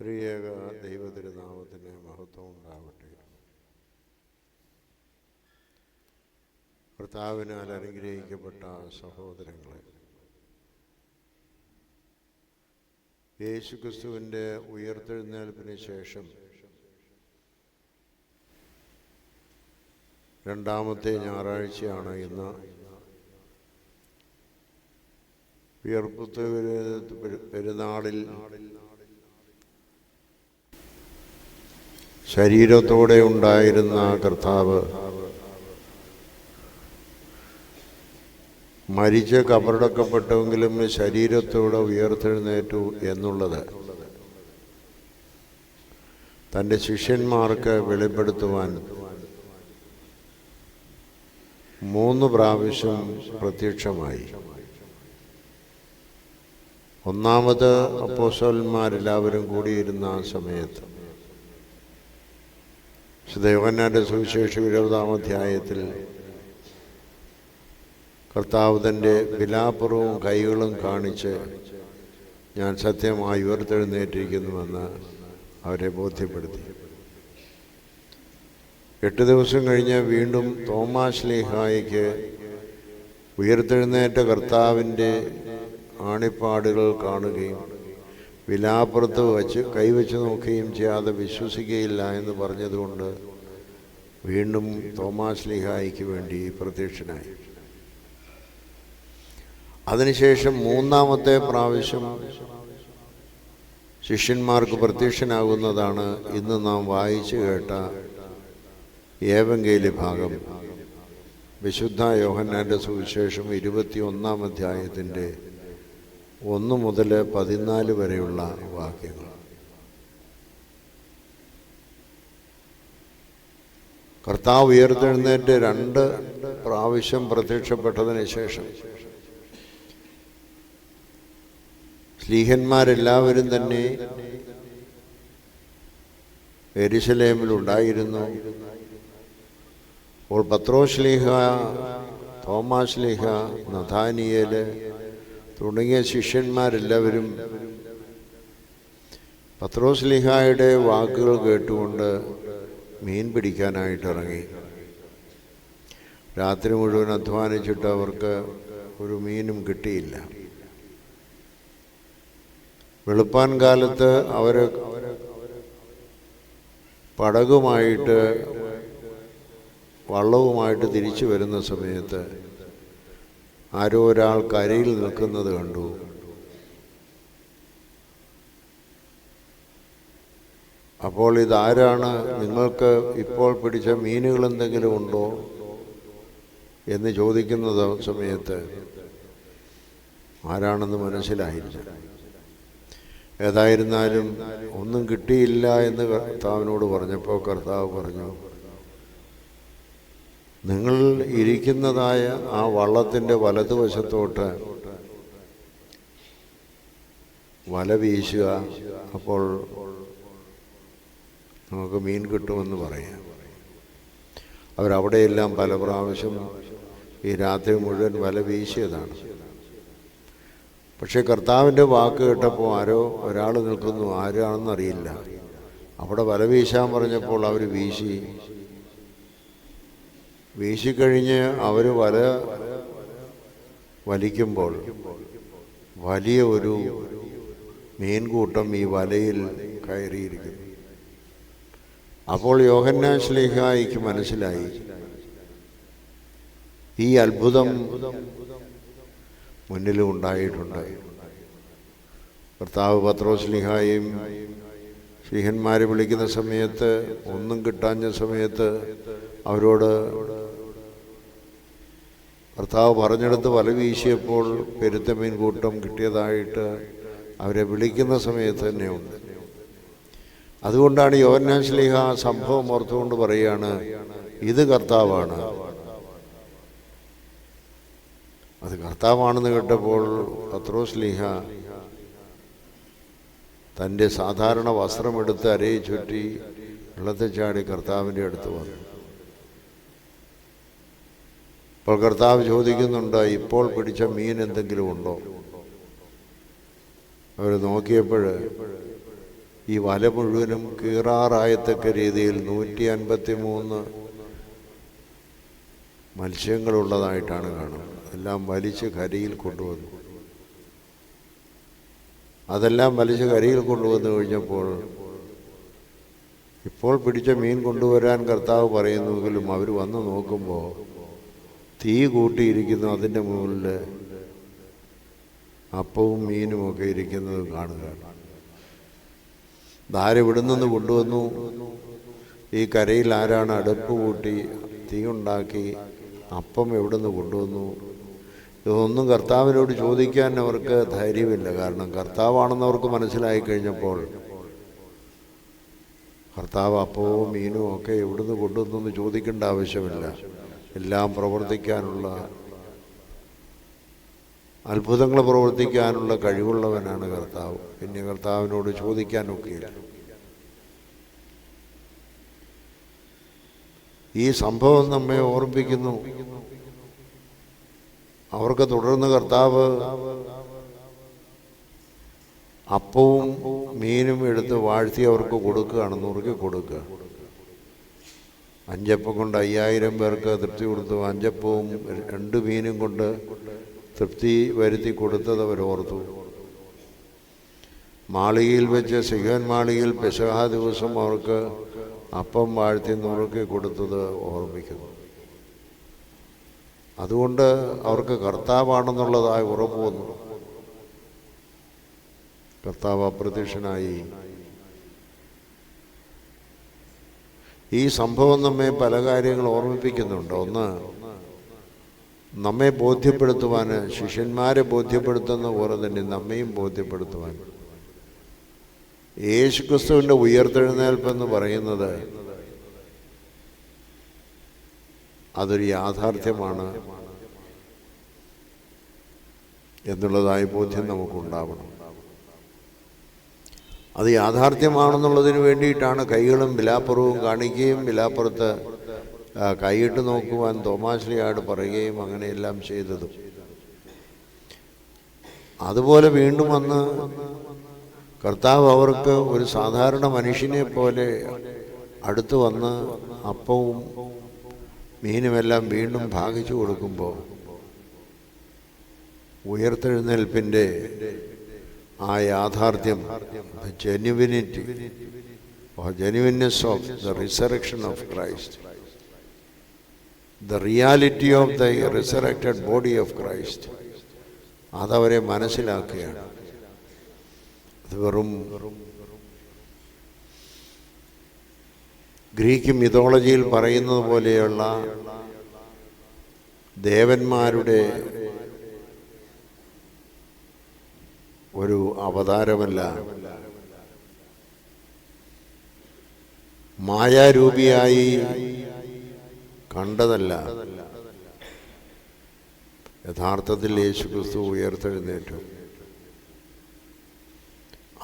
ത്രിയേക ദൈവതിരുനാമത്തിന് മഹത്വം ഉണ്ടാവട്ടെ. കർത്താവിനാൽ അനുഗ്രഹിക്കപ്പെട്ട സഹോദരങ്ങളെ യേശുക്രിസ്തുവിന്റെ ഉയർത്തെഴുന്നേൽപ്പിന് ശേഷം രണ്ടാമത്തെ ഞായറാഴ്ചയാണ് ഇന്ന്. ഉയർപ്പത്ത് പെരുന്നാളിൽ ശരീരത്തോടെ ഉണ്ടായിരുന്ന കർത്താവ് മരിച്ച് കബറടക്കപ്പെട്ടുവെങ്കിലും ശരീരത്തോടെ ഉയർത്തെഴുന്നേറ്റു എന്നുള്ളത് തന്റെ ശിഷ്യന്മാർക്ക് വെളിപ്പെടുത്തുവാൻ മൂന്ന് പ്രാവശ്യം പ്രത്യക്ഷമായി. ഒന്നാമത് അപ്പോസോന്മാരെല്ലാവരും കൂടിയിരുന്ന ആ സമയത്ത് ദേവന്നാന്റെ സുവിശേഷം ഇരുപതാം അധ്യായത്തിൽ കർത്താവ് തന്റെ വിലാപ്പുറവും കൈകളും കാണിച്ച് ഞാൻ സത്യമായി ഉയർത്തെഴുന്നേറ്റിരിക്കുന്നുവെന്ന് അവരെ ബോധ്യപ്പെടുത്തി. എട്ട് ദിവസം കഴിഞ്ഞ് വീണ്ടും തോമാസ് ലീഹായിക്ക് ഉയർത്തെഴുന്നേറ്റ കർത്താവിന്റെ ആണിപ്പാടുകൾ കാണുകയും വിലാപ്പുറത്ത് വച്ച് കൈവച്ച് നോക്കുകയും ചെയ്യാതെ വിശ്വസിക്കുകയില്ല എന്ന് പറഞ്ഞതുകൊണ്ട് വീണ്ടും തോമാസ് ലിഹായിക്ക് വേണ്ടി പ്രത്യക്ഷനായി. അതിനുശേഷം മൂന്നാമത്തെ പ്രാവശ്യം ശിഷ്യന്മാർക്ക് പ്രത്യക്ഷനാകുന്നതാണ് ഇന്ന് നാം വായിച്ചു കേട്ട ഏവങ്കേലി ഭാഗം. വിശുദ്ധ യോഹന്നാന്റെ സുവിശേഷം ഇരുപത്തിയൊന്നാം അധ്യായത്തിന്റെ ഒന്ന് മുതൽ പതിനാല് വരെയുള്ള വാക്യങ്ങൾ. കർത്താവ് ഉയർത്തെഴുന്നേറ്റ് രണ്ട് പ്രാവശ്യം പ്രത്യക്ഷപ്പെട്ടതിന് ശേഷം സ്ലീഹന്മാരെല്ലാവരും തന്നെ എരിശലേമിലുണ്ടായിരുന്നു അപ്പോൾ പത്രോശ്ലീഹ തോമാശ്ലീഹ നഥാനിയേൽ തുടങ്ങിയ ശിഷ്യന്മാരെല്ലാവരും പത്രോസ്ലിഹായുടെ വാക്കുകൾ കേട്ടുകൊണ്ട് മീൻ പിടിക്കാനായിട്ട് ഇറങ്ങി. രാത്രി മുഴുവൻ അധ്വാനിച്ചിട്ട് അവർക്ക് ഒരു മീനും കിട്ടിയില്ല. വെളുപ്പാൻ കാലത്ത് അവർ പടകുമായിട്ട് വള്ളവുമായിട്ട് തിരിച്ചു വരുന്ന സമയത്ത് ആരോ ഒരാൾ കരയിൽ നിൽക്കുന്നത് കണ്ടു. അപ്പോൾ ഇതാരാണ്? നിങ്ങൾക്ക് ഇപ്പോൾ പിടിച്ച മീനുകൾ എന്തെങ്കിലും ഉണ്ടോ? എന്ന് ചോദിക്കുന്ന സമയത്ത് ആരാണെന്ന് മനസ്സിലായില്ല. ഏതായിരുന്നാലും ഒന്നും കിട്ടിയില്ല എന്ന് കർത്താവിനോട് പറഞ്ഞപ്പോൾ കർത്താവ് പറഞ്ഞു നിങ്ങൾ ഇരിക്കുന്നതായ ആ വള്ളത്തിന്റെ വലതുവശത്തോട്ട് വല വീശുക. അപ്പോൾ നമുക്ക് മീൻ കിട്ടുമെന്ന് പറയാം. അവരവിടെയെല്ലാം പല പ്രാവശ്യം ഈ രാത്രി മുഴുവൻ വല വീശിയതാണ്. പക്ഷേ കർത്താവിന്റെ വാക്ക് കേട്ടപ്പോൾ ആരോ ഒരാൾ നിൽക്കുന്നു. ആരാണെന്നറിയില്ല. അവിടെ വല വീശാൻ പറഞ്ഞപ്പോൾ അവർ വീശി. വീശിക്കഴിഞ്ഞ് അവർ വല വലിക്കുമ്പോൾ വലിയ ഒരു മീൻകൂട്ടം ഈ വലയിൽ കയറിയിരിക്കുന്നു. അപ്പോൾ യോഹന്നാൻ ശ്ലീഹായിക്ക് മനസ്സിലായി ഈ അത്ഭുതം മുന്നിലും ഉണ്ടായിട്ടുണ്ട്. ഭർത്താവ് പത്രോസ്ലിഹായും ശ്രീഹന്മാരെ വിളിക്കുന്ന സമയത്ത് ഒന്നും കിട്ടാഞ്ഞ സമയത്ത് അവരോട് ഭർത്താവ് പറഞ്ഞെടുത്ത് വല വീശിയപ്പോൾ പെരുത്ത മീൻകൂട്ടം കിട്ടിയതായിട്ട് അവരെ വിളിക്കുന്ന സമയത്ത് തന്നെയുണ്ട്. അതുകൊണ്ടാണ് യോഹന്നാൻ ശ്ലീഹ സംഭവം ഓർത്തുകൊണ്ട് പറയുകയാണ് ഇത് കർത്താവാണ്. അത് കർത്താവാണെന്ന് കേട്ടപ്പോൾ പത്രോസ്ലീഹ തന്റെ സാധാരണ വസ്ത്രമെടുത്ത് അരയെ ചുറ്റി വെള്ളത്തെ ചാടി കർത്താവിന്റെ അടുത്ത് വന്നു. അപ്പോൾ കർത്താവ് ചോദിക്കുന്നുണ്ട് ഇപ്പോൾ പിടിച്ച മീൻ എന്തെങ്കിലും ഉണ്ടോ? അവർ നോക്കിയപ്പോൾ ഈ വല മുഴുവനും കീറാറായത്തക്ക രീതിയിൽ നൂറ്റി അൻപത്തി മൂന്ന് മത്സ്യങ്ങളുള്ളതായിട്ടാണ് കാണുന്നത്. എല്ലാം വലിച്ച് കരയിൽ കൊണ്ടുവന്നു. അതെല്ലാം വലിച്ച് കരയിൽ കൊണ്ടുവന്നു കഴിഞ്ഞപ്പോൾ ഇപ്പോൾ പിടിച്ച മീൻ കൊണ്ടുവരാൻ കർത്താവ് പറയുന്നുവെങ്കിലും അവർ വന്ന് നോക്കുമ്പോൾ തീ കൂട്ടിയിരിക്കുന്നു അതിന്റെ മുകളിൽ. അപ്പവും മീനും ഒക്കെ ഇരിക്കുന്നത് കാണുക ധാര ഇവിടെ നിന്ന് കൊണ്ടുവന്നു? ഈ കരയിൽ ആരാണ് അടുപ്പ് കൂട്ടി തീ ഉണ്ടാക്കി അപ്പം എവിടെ നിന്ന് കൊണ്ടുവന്നു? ഇതൊന്നും കർത്താവിനോട് ചോദിക്കാൻ അവർക്ക് ധൈര്യമില്ല. കാരണം കർത്താവാണെന്ന് അവർക്ക് മനസ്സിലായി കഴിഞ്ഞപ്പോൾ കർത്താവ് അപ്പവും മീനും ഒക്കെ എവിടുന്ന് കൊണ്ടുവന്നു ചോദിക്കേണ്ട ആവശ്യമില്ല. എല്ലാം പ്രവർത്തിക്കാനുള്ള അത്ഭുതങ്ങൾ പ്രവർത്തിക്കാനുള്ള കഴിവുള്ളവനാണ് കർത്താവ്. പിന്നെ കർത്താവിനോട് ചോദിക്കാനൊക്കെയില്ല ഈ സംഭവം നമ്മെ ഓർമ്മിപ്പിക്കുന്നു. അവർക്ക് തുടർന്ന് കർത്താവ് അപ്പവും മീനും എടുത്ത് വാഴ്ത്തി അവർക്ക് കൊടുക്കുകയാണ് നുറുക്കി കൊടുക്കുക അഞ്ചപ്പം കൊണ്ട് അയ്യായിരം പേർക്ക് തൃപ്തി കൊടുത്തു. അഞ്ചപ്പവും രണ്ട് മീനും കൊണ്ട് തൃപ്തി വരുത്തി കൊടുത്തത് അവർ ഓർത്തു. മാളികയിൽ വെച്ച് സിഹൻ മാളികയിൽ പെസഹ ദിവസം അവർക്ക് അപ്പം വാഴ്ത്തി നുറുക്കി കൊടുത്തത് ഓർമ്മിക്കുന്നു. അതുകൊണ്ട് അവർക്ക് കർത്താവാണെന്നുള്ളതായി ഉറപ്പ് വന്നു. കർത്താവ് അപ്രത്യക്ഷനായി. ഈ സംഭവം നമ്മെ പല കാര്യങ്ങൾ ഓർമ്മിപ്പിക്കുന്നുണ്ട്. ഒന്ന് നമ്മെ ബോധ്യപ്പെടുത്തുവാൻ ശിഷ്യന്മാരെ ബോധ്യപ്പെടുത്തുന്ന പോലെ തന്നെ നമ്മയും ബോധ്യപ്പെടുത്തുവാൻ. യേശുക്രിസ്തുവിന്റെ ഉയർത്തെഴുന്നേൽപ്പെന്ന് പറയുന്നത് അതൊരു യാഥാർത്ഥ്യമാണ് എന്നുള്ളതായ ബോധ്യം നമുക്കുണ്ടാവണം. അത് യാഥാർത്ഥ്യമാണെന്നുള്ളതിന് വേണ്ടിയിട്ടാണ് കൈകളും വിലാപ്പുറവും കാണിക്കുകയും വിലാപ്പുറത്ത് കൈയിട്ട് നോക്കുവാൻ തോമാശ്രീയാട് പറയുകയും അങ്ങനെയെല്ലാം ചെയ്തതും. അതുപോലെ വീണ്ടും വന്ന് കർത്താവ് അവർക്ക് ഒരു സാധാരണ മനുഷ്യനെ പോലെ അടുത്ത് വന്ന് അപ്പവും മീനുമെല്ലാം വീണ്ടും ഭാഗിച്ചു കൊടുക്കുമ്പോൾ ഉയർത്തെഴുന്നേൽപ്പിന്റെ ആ യാഥാർത്ഥ്യം genuinity genuineness of the resurrection of Christ the reality of the resurrected body of Christ അതവരെ മനസ്സിലാക്കുകയാണ്. അത് വെറും ഗ്രീക്ക് മിതോളജിയിൽ പറയുന്നത് പോലെയുള്ള ദേവന്മാരുടെ ഒരു അവതാരമല്ല. മായാരൂപിയായി കണ്ടതല്ല. യഥാർത്ഥത്തിൽ യേശു ക്രിസ്തു ഉയർത്തെഴുന്നേറ്റു.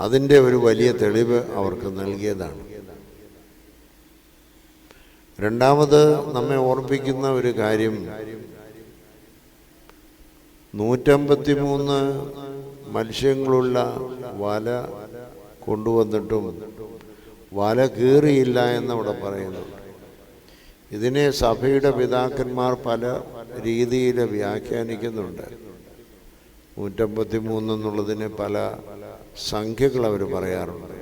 അതിന്റെ ഒരു വലിയ തെളിവ് അവർക്ക് നൽകിയതാണ്. രണ്ടാമത് നമ്മെ ഓർപ്പിക്കുന്ന ഒരു കാര്യം. നൂറ്റമ്പത്തി മൂന്ന് മത്സ്യങ്ങളുള്ള വല കൊണ്ടുവന്നിട്ടും വല കീറിയില്ല എന്നവിടെ പറയുന്നുണ്ട് ഇതിനെ സഭയുടെ പിതാക്കന്മാർ പല രീതിയിൽ വ്യാഖ്യാനിക്കുന്നുണ്ട്. നൂറ്റമ്പത്തി മൂന്ന് എന്നുള്ളതിന് പല സംഖ്യകൾ അവർ പറയാറുണ്ട്.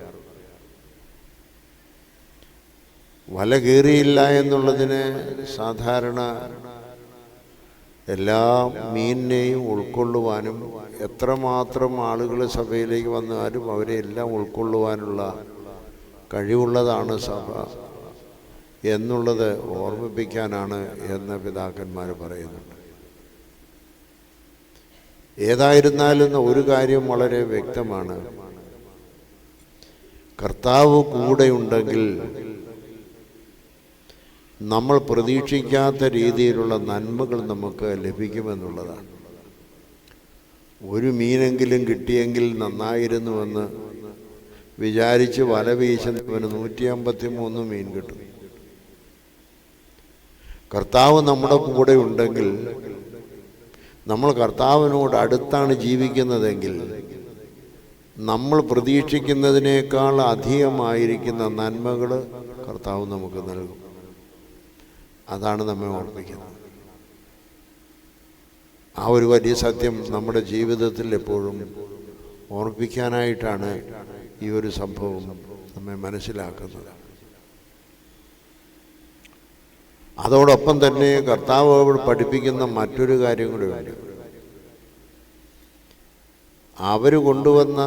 വല കീറിയില്ല എന്നുള്ളതിന് സാധാരണ എല്ലാ മീനിനെയും ഉൾക്കൊള്ളുവാനും എത്രമാത്രം ആളുകൾ സഭയിലേക്ക് വന്നാലും അവരെ എല്ലാം ഉൾക്കൊള്ളുവാനുള്ള കഴിവുള്ളതാണ് സഭ എന്നുള്ളത് ഓർമ്മിപ്പിക്കാനാണ് എന്ന് പിതാക്കന്മാർ പറയുന്നുണ്ട്. ഏതായിരുന്നാലും ഒരു കാര്യം വളരെ വ്യക്തമാണ്. കർത്താവ് കൂടെയുണ്ടെങ്കിൽ നമ്മൾ പ്രതീക്ഷിക്കാത്ത രീതിയിലുള്ള നന്മകൾ നമുക്ക് ലഭിക്കുമെന്നുള്ളതാണ്. ഒരു മീനെങ്കിലും കിട്ടിയെങ്കിൽ നന്നായിരുന്നുവെന്ന് വിചാരിച്ച് വല വീശുന്നവന് നൂറ്റി അമ്പത്തി മൂന്ന് മീൻ കിട്ടും. കർത്താവ് നമ്മുടെ കൂടെ ഉണ്ടെങ്കിൽ നമ്മൾ കർത്താവിനോട് അടുത്താണ് ജീവിക്കുന്നതെങ്കിൽ നമ്മൾ പ്രതീക്ഷിക്കുന്നതിനേക്കാൾ അധികമായിരിക്കുന്ന നന്മകൾ കർത്താവ് നമുക്ക് നൽകും. അതാണ് നമ്മെ ഓർമ്മിക്കുന്നത്. ആ ഒരു വലിയ സത്യം നമ്മുടെ ജീവിതത്തിൽ എപ്പോഴും ഓർമ്മിക്കാനായിട്ടാണ് ഈ ഒരു സംഭവം നമ്മെ മനസ്സിലാക്കുന്നത്. അതോടൊപ്പം തന്നെ കർത്താവ് പഠിപ്പിക്കുന്ന മറ്റൊരു കാര്യം കൂടിയുണ്ട് അവർ കൊണ്ടുവന്ന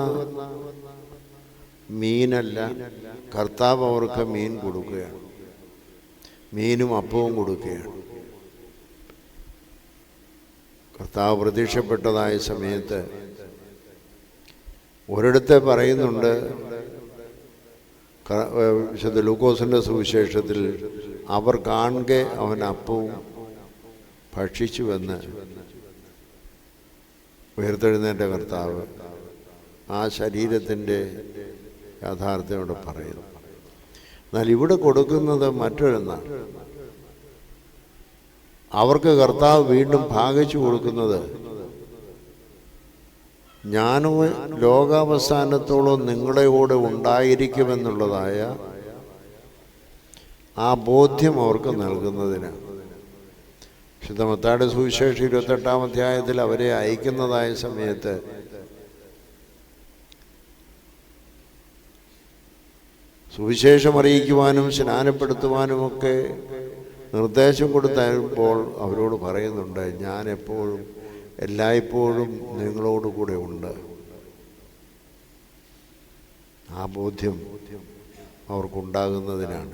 മീനല്ല കർത്താവ് അവർക്ക് മീൻ കൊടുക്കുകയാണ്. മീനും അപ്പവും കൊടുക്കുകയാണ്. കർത്താവ് പ്രത്യക്ഷപ്പെട്ടതായ സമയത്ത് ഒരിടത്ത് പറയുന്നുണ്ട് വിശുദ്ധ ലൂക്കോസിന്റെ സുവിശേഷത്തിൽ അവർ കാണുക അവൻ അപ്പവും ഭക്ഷിച്ചുവെന്ന് ഉയർത്തെഴുന്നേറ്റ കർത്താവ് ആ ശരീരത്തിന്റെ യാഥാർത്ഥ്യം ഇവിടെ പറയുന്നു. എന്നാൽ ഇവിടെ കൊടുക്കുന്നത് മറ്റൊരെന്നാണ്. അവർക്ക് കർത്താവ് വീണ്ടും ഭാഗിച്ചു കൊടുക്കുന്നത് ഞാനും ലോകാവസാനത്തോളം നിങ്ങളുടെ കൂടെ ഉണ്ടായിരിക്കുമെന്നുള്ളതായ ആ ബോധ്യം അവർക്ക് നൽകുന്നതിനാണ് ശുദ്ധമത്താട് സുവിശേഷം ഇരുപത്തെട്ടാം അധ്യായത്തിൽ അവരെ അയക്കുന്നതായ സമയത്ത് സുവിശേഷം അറിയിക്കുവാനും സ്നാനപ്പെടുത്തുവാനുമൊക്കെ നിർദ്ദേശം കൊടുത്തപ്പോൾ അവരോട് പറയുന്നുണ്ട് ഞാൻ എപ്പോഴും എല്ലായ്പ്പോഴും നിങ്ങളോട് കൂടെ ഉണ്ട്. ആ ബോധ്യം അവർക്കുണ്ടാകുന്നതിനാണ്.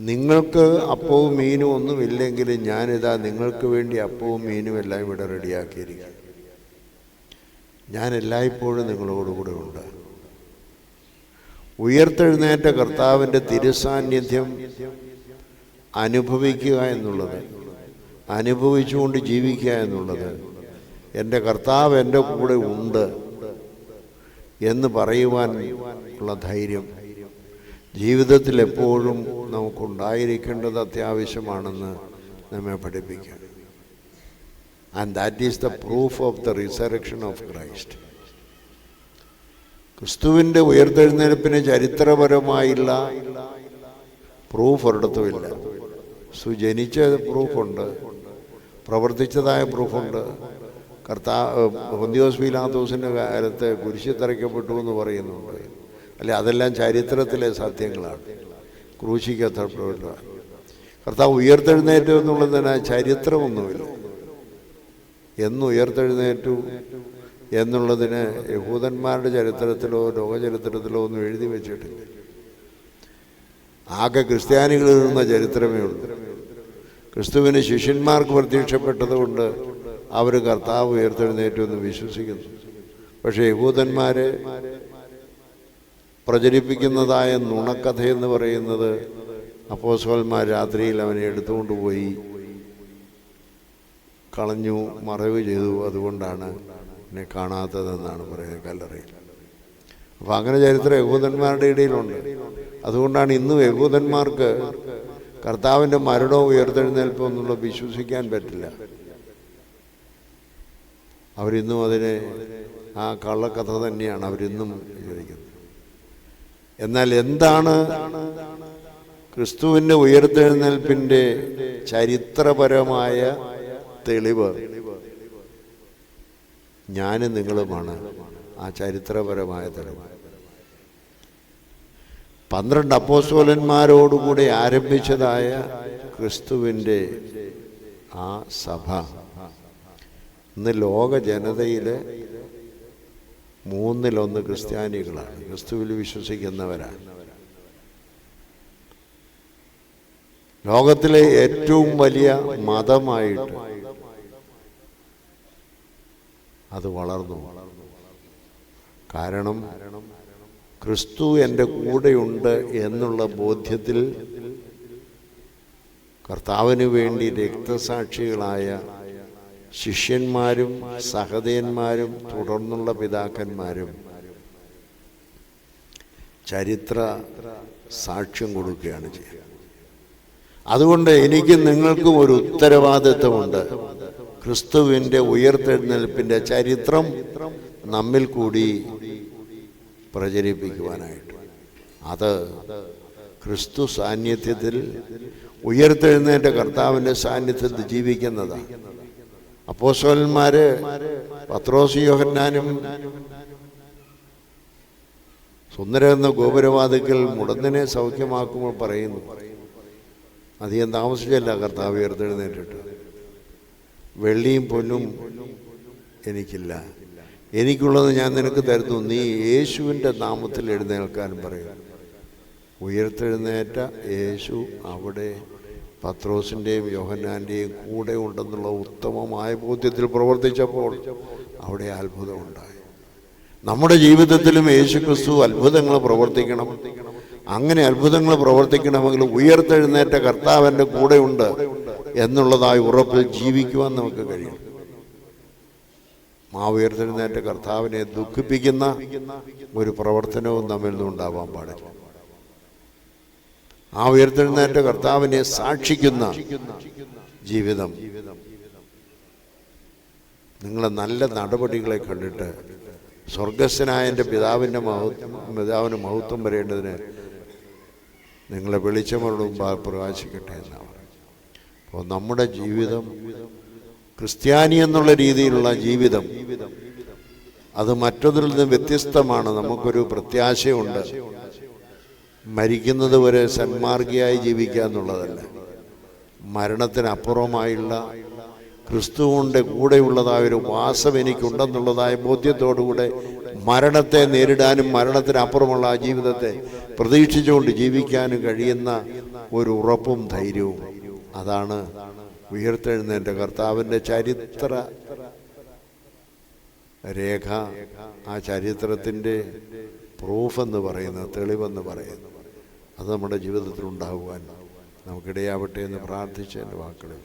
നിങ്ങൾക്ക് അപ്പവും മീനും ഒന്നുമില്ലെങ്കിലും ഞാനിതാ നിങ്ങൾക്ക് വേണ്ടി അപ്പവും മീനും എല്ലാം ഇവിടെ റെഡിയാക്കിയിരിക്കും ഞാൻ എല്ലായ്പ്പോഴും നിങ്ങളോടുകൂടെ ഉണ്ട്. ഉയർത്തെഴുന്നേറ്റ കർത്താവിന്റെ തിരുസാന്നിധ്യം അനുഭവിക്കുക എന്നുള്ളത് അനുഭവിച്ചുകൊണ്ട് ജീവിക്കുക എന്നുള്ളത് എന്റെ കർത്താവ് എന്റെ കൂടെ ഉണ്ട് എന്ന് പറയുവാൻ ഉള്ള ധൈര്യം ജീവിതത്തിൽ എപ്പോഴും നമുക്കുണ്ടായിരിക്കേണ്ടത് അത്യാവശ്യമാണെന്ന് നമ്മെ പഠിപ്പിക്കുക and that is the proof of the resurrection of Christ ക്രിസ്തുവിന്റെ ഉയർത്തെഴുന്നേൽപ്പിന് ചരിത്രപരമായുള്ള പ്രൂഫ് ഒരിടത്തുമില്ല. ക്രിസ്തു ജനിച്ച പ്രൂഫുണ്ട് പ്രവർത്തിച്ചതായ പ്രൂഫുണ്ട് കർത്താ പൊന്തിയോസ് പീലാത്തോസിന്റെ കാലത്ത് കുരിശി തറയ്ക്കപ്പെട്ടു എന്ന് പറയുന്നുണ്ട് അല്ലെ അതെല്ലാം ചരിത്രത്തിലെ സത്യങ്ങളാണ്. ക്രൂശിക്കത്തപ്പെട്ട കർത്താവ് ഉയർത്തെഴുന്നേറ്റു എന്നുള്ളതിന് ചരിത്രമൊന്നുമില്ല. എന്ന് ഉയർത്തെഴുന്നേറ്റു എന്നുള്ളതിന് യഹൂദന്മാരുടെ ചരിത്രത്തിലോ ലോകചരിത്രത്തിലോ ഒന്നും എഴുതി വെച്ചിട്ടില്ല. ആകെ ക്രിസ്ത്യാനികളിൽ നിന്ന ചരിത്രമേ ഉള്ളൂ. ക്രിസ്തുവിന് ശിഷ്യന്മാർക്ക് പ്രത്യക്ഷപ്പെട്ടതുകൊണ്ട് അവർ കർത്താവ് ഉയർത്തെഴുന്നേറ്റു എന്ന് വിശ്വസിക്കുന്നു. പക്ഷേ യഹൂദന്മാരെ പ്രചരിപ്പിക്കുന്നതായ നുണക്കഥ എന്ന് പറയുന്നത് അപ്പോസ്വൽമാർ രാത്രിയിൽ അവനെ എടുത്തുകൊണ്ട് പോയി കളഞ്ഞു മറവ് ചെയ്തു. അതുകൊണ്ടാണ് എന്നെ കാണാത്തതെന്നാണ് പറയുന്നത് കല്ലറയിൽ. അപ്പോൾ അങ്ങനെ ചരിത്രം യഹൂദന്മാരുടെ ഇടയിലുണ്ട്. അതുകൊണ്ടാണ് ഇന്നും യഹൂദന്മാർക്ക് കർത്താവിന്റെ മരണവും ഉയർത്തെഴുന്നേൽപ്പോ എന്നുള്ള വിശ്വസിക്കാൻ പറ്റില്ല. അവരിന്നും അതിനെ ആ കള്ളക്കഥ തന്നെയാണ് അവരിന്നും വിചാരിക്കുന്നത് എന്നാൽ എന്താണ് ക്രിസ്തുവിന്റെ ഉയർത്തെഴുന്നേൽപ്പിന്റെ ചരിത്രപരമായ തെളിവ്? ഞാനും നിങ്ങളുമാണ് ആ ചരിത്രപരമായ തെളിവ് പന്ത്രണ്ട് അപ്പോസ്വലന്മാരോടുകൂടി ആരംഭിച്ചതായ ക്രിസ്തുവിന്റെ ആ സഭ. ഇന്ന് ലോക ജനതയിലെ മൂന്നിലൊന്ന് ക്രിസ്ത്യാനികളാണ്. ക്രിസ്തുവിൽ വിശ്വസിക്കുന്നവരാണ്. ലോകത്തിലെ ഏറ്റവും വലിയ മതമായിട്ട് അത് വളർന്നു. കാരണം ക്രിസ്തു എന്റെ കൂടെയുണ്ട് എന്നുള്ള ബോധ്യത്തിൽ കർത്താവിന് വേണ്ടി രക്തസാക്ഷികളായ ശിഷ്യന്മാരും സഹതയന്മാരും തുടർന്നുള്ള പിതാക്കന്മാരും ചരിത്ര സാക്ഷ്യം കൊടുക്കുകയാണ് ചെയ്യുന്നത്. അതുകൊണ്ട് എനിക്ക് നിങ്ങൾക്കും ഒരു ഉത്തരവാദിത്വമുണ്ട്. ക്രിസ്തുവിന്റെ ഉയർത്തെഴുന്നേൽപ്പിന്റെ ചരിത്രം നമ്മിൽ കൂടി പ്രചരിപ്പിക്കുവാനായിട്ട്. അത് ക്രിസ്തു സാന്നിധ്യത്തിൽ ഉയർത്തെഴുന്നേറ്റ കർത്താവിന്റെ സാന്നിധ്യത്തിൽ ജീവിക്കുന്നതാണ് അപ്പോസ്വലന്മാർ പത്രോസ് യോഹന്നാനും സുന്ദരെന്ന ഗോപുരവാദികൾ മുടന്തിനെ സൗഖ്യമാക്കുമ്പോൾ പറയുന്നു അധികം താമസിച്ചല്ല കർത്താവ് ഉയർത്തെഴുന്നേറ്റിട്ട്. വെള്ളിയും പൊന്നും എനിക്കില്ല. എനിക്കുള്ളത് ഞാൻ നിനക്ക് തരുന്നു. നീ യേശുവിന്റെ നാമത്തിൽ എഴുന്നേൽക്കാനും പറയുക ഉയർത്തെഴുന്നേറ്റ യേശു അവിടെ പത്രോസിന്റെയും യോഹന്നാന്റെയും കൂടെ ഉണ്ടെന്നുള്ള ഉത്തമമായ ബോധ്യത്തിൽ പ്രവർത്തിച്ചപ്പോൾ അവിടെ അത്ഭുതമുണ്ടായി നമ്മുടെ ജീവിതത്തിലും യേശു ക്രിസ്തു അത്ഭുതങ്ങൾ പ്രവർത്തിക്കണം. അങ്ങനെ അത്ഭുതങ്ങൾ പ്രവർത്തിക്കണമെങ്കിൽ ഉയർത്തെഴുന്നേറ്റ കർത്താവിന്റെ കൂടെയുണ്ട് എന്നുള്ളതായ ഉറപ്പിൽ ജീവിക്കുവാൻ നമുക്ക് കഴിയും. മാവ് ഉയർത്തിരുന്നേറ്റ കർത്താവിനെ ദുഃഖിപ്പിക്കുന്ന ഒരു പ്രവർത്തനവും നമ്മിൽ നിന്നുണ്ടാവാൻ പാടില്ല. ആ ഉയർത്തെഴുന്നേറ്റ കർത്താവിനെ സാക്ഷിക്കുന്ന ജീവിതം. നിങ്ങളെ നല്ല നടപടികളെ കണ്ടിട്ട് സ്വർഗസ്വനായ എന്റെ പിതാവിന്റെ മഹത്വം പിതാവിന് മഹത്വം വരേണ്ടതിന് നിങ്ങളെ വെളിച്ചമരുടെ മുമ്പാകെ പ്രകാശിക്കട്ടെ എന്നാണ്. അപ്പോൾ നമ്മുടെ ജീവിതം ക്രിസ്ത്യാനി എന്നുള്ള രീതിയിലുള്ള ജീവിതം അത് മറ്റൊന്നിൽ നിന്ന് വ്യത്യസ്തമാണ്. നമുക്കൊരു പ്രത്യാശയുണ്ട്. മരിക്കുന്നത് വരെ സന്മാർഗിയായി ജീവിക്കുക എന്നുള്ളതല്ല. മരണത്തിനപ്പുറമായുള്ള ക്രിസ്തുവിന്റെ കൂടെയുള്ളതായ ഒരു വാസം എനിക്കുണ്ടെന്നുള്ളതായ ബോധ്യത്തോടുകൂടെ മരണത്തെ നേരിടാനും മരണത്തിനപ്പുറമുള്ള ആ ജീവിതത്തെ പ്രതീക്ഷിച്ചുകൊണ്ട് ജീവിക്കാനും കഴിയുന്ന ഒരു ഉറപ്പും ധൈര്യവും. അതാണ് ഉയർത്തെഴുന്നേറ്റ കർത്താവിന്റെ ചരിത്ര രേഖ ആ ചരിത്രത്തിന്റെ പ്രൂഫ് എന്ന് പറയുന്നത് തെളിവെന്ന് പറയുന്നത് അത് നമ്മുടെ ജീവിതത്തിൽ ഉണ്ടാകുവാൻ നമുക്കിടയാവട്ടെ എന്ന് പ്രാർത്ഥിച്ച് എന്റെ വാക്കുകൾ.